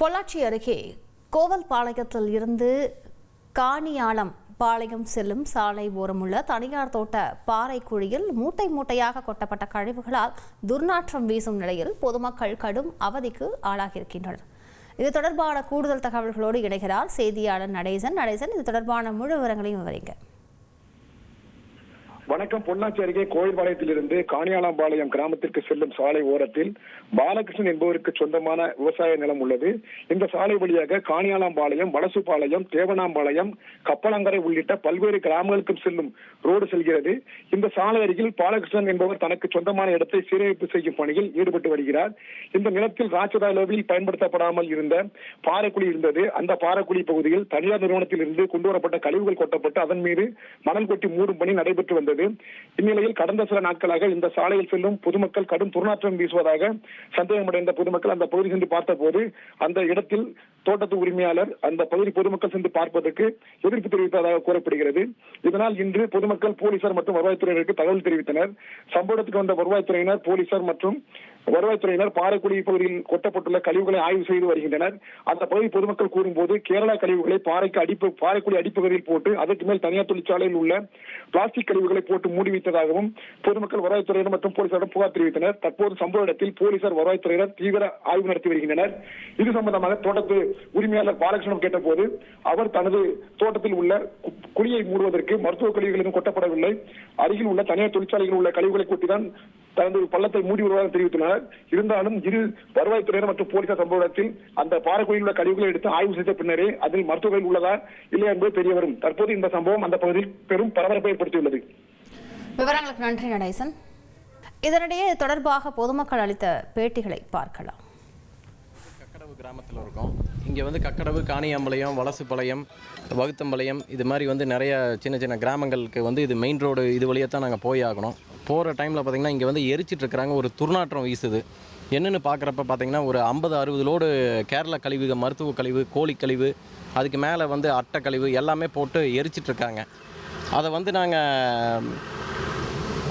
பொள்ளாச்சி அருகே கோவல்பாளையத்தில் இருந்து காணியாளம் பாளையம் செல்லும் சாலை ஓரமுள்ள தனியார் தோட்ட பாறை குழியில் மூட்டை மூட்டையாக கொட்டப்பட்ட கழிவுகளால் துர்நாற்றம் வீசும் நிலையில் பொதுமக்கள் கடும் அவதிக்கு ஆளாகியிருக்கின்றனர். இது தொடர்பான கூடுதல் தகவல்களோடு இணைகிறார் செய்தியாளர் நடேசன். நடேசன் இது தொடர்பான முழு விவரங்களையும் விவரிங்க. வணக்கம் பொள்ளாச்சி அருகே கோயில்பாளையத்திலிருந்து காணியாலாம்பாளையம் கிராமத்திற்கு செல்லும் சாலை ஓரத்தில் பாலகிருஷ்ணன் என்பவருக்கு சொந்தமான விவசாய நிலம் உள்ளது. இந்த சாலை வழியாக காணியாலாம்பாளையம் வலசுபாளையம் தேவனாம்பாளையம் கப்பலங்கரை உள்ளிட்ட பல்வேறு கிராமங்களுக்கும் செல்லும் ரோடு செல்கிறது. இந்த சாலை அருகில் பாலகிருஷ்ணன் என்பவர் தனக்கு சொந்தமான இடத்தை சீரமைப்பு செய்யும் பணியில் ஈடுபட்டு வருகிறார். இந்த நிலத்தில் ராட்சத அளவில் பயன்படுத்தப்படாமல் இருந்த பாறைக்குழி இருந்தது. அந்த பாறைக்குழி பகுதியில் தனியார் நிறுவனத்தில் இருந்து கொண்டு வரப்பட்ட கழிவுகள் கொட்டப்பட்டு அதன் மீது மணல் கொட்டி மூடும் பணி நடைபெற்று வந்தது. இந்நிலையில் கடந்த சில நாட்களாக இந்த சாலையில் செல்லும் பொதுமக்கள் கடும் துர்நாற்றம் வீசுவதாக சந்தேகமடைந்த பொதுமக்கள் அந்த பகுதி சென்று பார்த்தபோது அந்த இடத்தில் தோட்டத்து உரிமையாளர் அந்த பகுதி பொதுமக்கள் சென்று பார்ப்பதற்கு எதிர்ப்பு தெரிவித்ததாக கூறப்படுகிறது. இதனால் இன்று பொதுமக்கள் போலீசார் மற்றும் வருவாய்த்துறையினருக்கு தகவல் தெரிவித்தனர். சம்பவத்துக்கு வந்த வருவாய்த்துறையினர் போலீசார் மற்றும் வருவாய்த்துறையினர் பாறைக்குடி பகுதியில் கொட்டப்பட்டுள்ள கழிவுகளை ஆய்வு செய்து வருகின்றனர். அந்த பகுதி பொதுமக்கள் கூறும்போது கேரளா கழிவுகளை பாறைக்கு அடிப்பு பாறைக்குடி அடிப்பகுதியில் போட்டு அதற்கு மேல் தனியார் தொழிற்சாலையில் உள்ள பிளாஸ்டிக் கழிவுகளை போட்டு மூடி வைத்ததாகவும் பொதுமக்கள் வருவாய்த்துறையினர் மற்றும் போலீசாரிடம் புகார் தெரிவித்தனர். தற்போது சம்பவ இடத்தில் போலீசார் வருவாய்த்துறையினர் தீவிர ஆய்வு நடத்தி வருகின்றனர். இது சம்பந்தமாக தோட்டத்து உரிமையாளர் பாலகிருஷ்ணன் கேட்டபோது அவர் தனது தோட்டத்தில் உள்ள கு- குழியை மூடுவதற்கு மருத்துவ கழிவுகள் எதுவும் கொட்டப்படவில்லை. அருகில் உள்ள தனியார் தொழிற்சாலைகளில் உள்ள கழிவுகளை கொட்டிதான் தனது பள்ளத்தை மூடி வருவதாக தெரிவித்துள்ளனர் இருந்தாலும் இரு வருவாய்த்துறையினர் மற்றும் போலீசார் சம்பவ இடத்தில் அந்த பாறைக்குழியில் உள்ள கழிவுகளை எடுத்து ஆய்வு செய்த பின்னரே அதில் மருத்துவர்கள் உள்ளதா இல்லையா என்பது தெரிய வரும் தற்போது இந்த சம்பவம் அந்த பகுதியில் பெரும் பரபரப்பை ஏற்படுத்தியுள்ளது. விவரங்களுக்கு நன்றி நடேசன். இதனிடையே இது தொடர்பாக பொதுமக்கள் அளித்த பேட்டிகளை பார்க்கலாம். கக்கடவு கிராமத்தில் இருக்கோம். இங்கே வந்து கக்கடவு காணியாம்பாளையம் வலசுப்பாளையம் வகுத்தம்பாளையம் இது மாதிரி வந்து நிறைய சின்ன சின்ன கிராமங்களுக்கு வந்து இது மெயின் ரோடு இது வழியாக தான் நாங்கள் போய் ஆகணும். போகிற டைமில் பார்த்திங்கன்னா இங்கே வந்து எரிச்சிட்டு இருக்கிறாங்க. ஒரு துர்நாற்றம் வீசுது. என்னென்னு பார்க்குறப்ப பார்த்தீங்கன்னா ஒரு ஐம்பது அறுபது லோடு கேரள கழிவு மருத்துவ கழிவு கோழி கழிவு அதுக்கு மேலே வந்து அட்டை கழிவு எல்லாமே போட்டு எரிச்சிட்டு இருக்காங்க. அதை வந்து நாங்கள்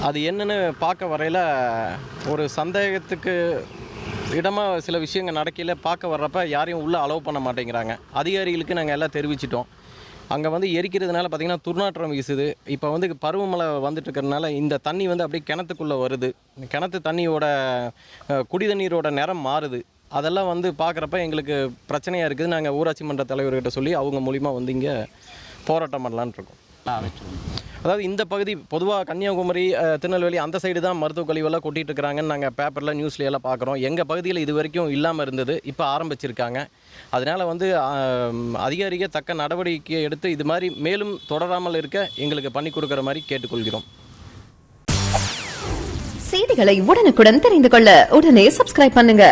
அது என்னென்னு பார்க்க வரையில் ஒரு சந்தேகத்துக்கு இடமாக சில விஷயங்கள் நடக்கையில் பார்க்க வர்றப்ப யாரையும் உள்ளே அலோவ் பண்ண மாட்டேங்கிறாங்க. அதிகாரிகளுக்கு நாங்கள் எல்லாம் தெரிவிச்சிட்டோம். அங்கே வந்து எரிக்கிறதுனால பார்த்திங்கன்னா துர்நாற்றம் வீசுது. இப்போ வந்து பருவமழை வந்துட்டு இருக்கிறதுனால இந்த தண்ணி வந்து அப்படியே கிணத்துக்குள்ளே வருது. கிணத்து தண்ணியோட குடி தண்ணீரோட நிறம் மாறுது. அதெல்லாம் வந்து பார்க்குறப்ப எங்களுக்கு பிரச்சனையாக இருக்குது. நாங்கள் ஊராட்சி மன்ற தலைவர்கிட்ட சொல்லி அவங்க மூலிமா வந்து இங்கே போராட்டம் பண்ணலான்னு இருக்கோம் அதாவது இந்த பகுதி பொதுவாக கன்னியாகுமரி திருநெல்வேலி அந்த சைடு தான் மருத்துவ கழிவெல்லாம் கொட்டிகிட்டு இருக்கிறாங்கன்னு நாங்கள் பேப்பரில் நியூஸ்ல எல்லாம் பார்க்குறோம் எங்கள் பகுதியில் இது வரைக்கும் இல்லாமல் இருந்தது. இப்போ ஆரம்பிச்சிருக்காங்க. அதனால் வந்து அதிகாரிகள் அதிகாரிக தக்க நடவடிக்கை எடுத்து இது மாதிரி மேலும் தொடராமல் இருக்க எங்களுக்கு பண்ணி கொடுக்குற மாதிரி கேட்டுக்கொள்கிறோம். செய்திகளை உடனுக்குடன் தெரிந்து கொள்ள உடனே சப்ஸ்கிரைப் பண்ணுங்க.